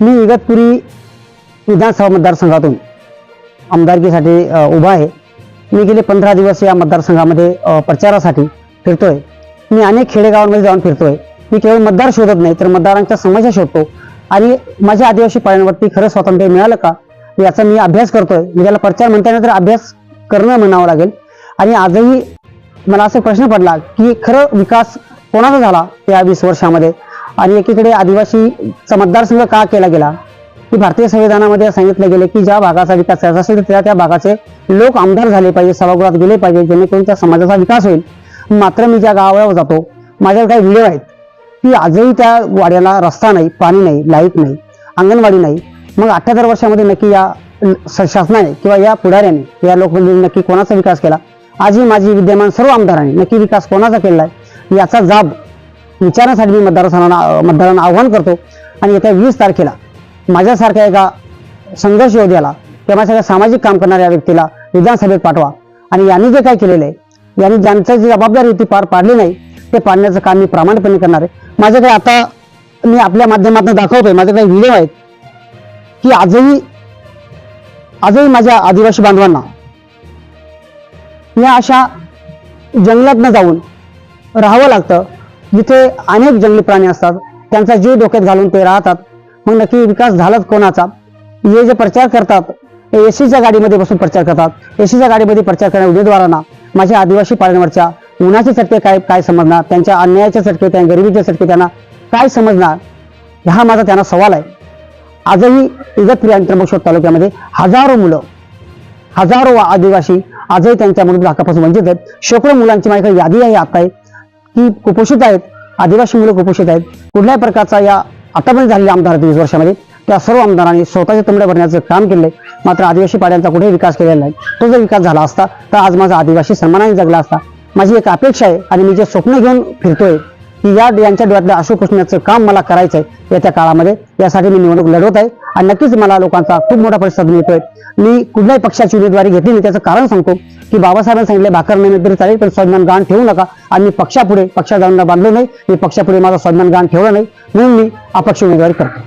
मी इगतपुरी विधानसभा मतदारसंघातून आमदारकीसाठी उभा आहे. मी गेले पंधरा दिवस या मतदारसंघामध्ये प्रचारासाठी प्रचारासाठी फिरतोय. मी अनेक खेडेगावांमध्ये जाऊन फिरतोय. मी केवळ मतदार शोधत नाही तर मतदारांच्या समस्या शोधतो. आणि माझ्या आदिवासी पाळ्यांवरती खरं स्वातंत्र्य मिळालं का? याचा मी अभ्यास करतोय. मी त्याला प्रचार म्हणता येणार तर अभ्यास करणं म्हणावं लागेल. आणि आजही मला असा प्रश्न पडला की खरं विकास कोणाचा झाला या वीस वर्षामध्ये? आणि एकीकडे आदिवासी मतदारसंघ का केला गेला? की भारतीय संविधानामध्ये सांगितलं गेले की ज्या भागाचा विकास करायचा असेल तर त्या त्या भागाचे लोक आमदार झाले पाहिजे सभागृहात गेले पाहिजे जेणेकरून त्या समाजाचा विकास होईल. मात्र मी ज्या गावावर जातो माझ्याकडे काही व्हिडिओ आहेत. की आजही त्या वाड्याला रस्ता नाही पाणी नाही लाइट नाही अंगणवाडी नाही. मग अठ्याहत्तर वर्षामध्ये नक्की या शासनाने किंवा या पुढाऱ्याने या लोकप्रतिनिधींनी नक्की कोणाचा विकास केला? आजही माझी विद्यमान सर्व आमदारांनी नक्की विकास कोणाचा केलेला आहे? याचा जाब विचारण्यासाठी मी मतदारसंघांना मतदारांना आव्हान करतो. आणि येत्या वीस तारखेला माझ्यासारख्या एका संघर्ष योद्ध्याला किंवा माझ्यासारख्या सामाजिक काम करणाऱ्या व्यक्तीला विधानसभेत पाठवा. आणि यांनी जे काय केलेलं आहे यांनी ज्यांचं जी जबाबदारी होती पार पाडली नाही ते पाडण्याचं काम मी प्रामाणिकपणे करणार आहे. माझ्याकडे आता मी आपल्या माध्यमातून दाखवतोय माझ्याकडे व्हिडिओ आहेत की आजही आजही माझ्या आदिवासी बांधवांना या अशा जंगलात जाऊन राहावं लागतं. जिथे अनेक जंगली प्राणी असतात त्यांचा जीव डोक्यात घालून ते राहतात. मग नक्की विकास झालाच कोणाचा? हे जे प्रचार करतात ते एसीच्या गाडीमध्ये बसून प्रचार करतात. एसीच्या गाडीमध्ये प्रचार करणाऱ्या उमेदवारांना माझ्या आदिवासी पाळण्यावरच्या उन्हाचे चटके काय काय समजणार? त्यांच्या अन्यायाचे चटके त्या गरिबीचे चटके त्यांना काय समजणार? हा माझा त्यांना सवाल आहे. आजही इगतपुरी आणि त्र्यंबकेश्वर तालुक्यामध्ये हजारो मुलं हजारो आदिवासी आजही त्यांच्या मूलभूत हक्कापासून वंचित आहेत. शेकडो मुलांची माझ्याकडे यादी आहे आता आहे की कुपोषित आहेत. आदिवासी मुलं कुपोषित आहेत. कुठल्याही प्रकारचा या आतापर्यंत झालेल्या आमदार वीस वर्षामध्ये त्या सर्व आमदारांनी स्वतःचे तुंबड्या भरण्याचं काम केलंय. मात्र आदिवासी पाड्यांचा कुठेही विकास केलेला नाही. तो जर विकास झाला असता तर आज माझा आदिवासी सन्मानाने जगला असता. माझी एक अपेक्षा आहे आणि मी जे स्वप्न घेऊन फिरतोय की या यांच्या डोळ्यातल्या अशोक पुसण्याचं काम मला करायचं आहे येत्या काळामध्ये. यासाठी मी निवडणूक लढवत आहे. आणि नक्कीच मला लोकांचा खूप मोठा प्रतिसाद मिळतोय. मी कुठल्याही पक्षाची उमेदवारी घेतली नाही. त्याचं कारण सांगतो की बाबासाहेबांनी सांगितलं भाकर नाही तरी चालेल पण स्वाभिमान गाण ठेवू नका. आणि मी पक्षापुढे पक्षात बांधलो नाही. मी पक्षापुढे माझा स्वाभिमान गाण ठेवलं नाही. म्हणून मी अपक्ष उमेदवारी करतो.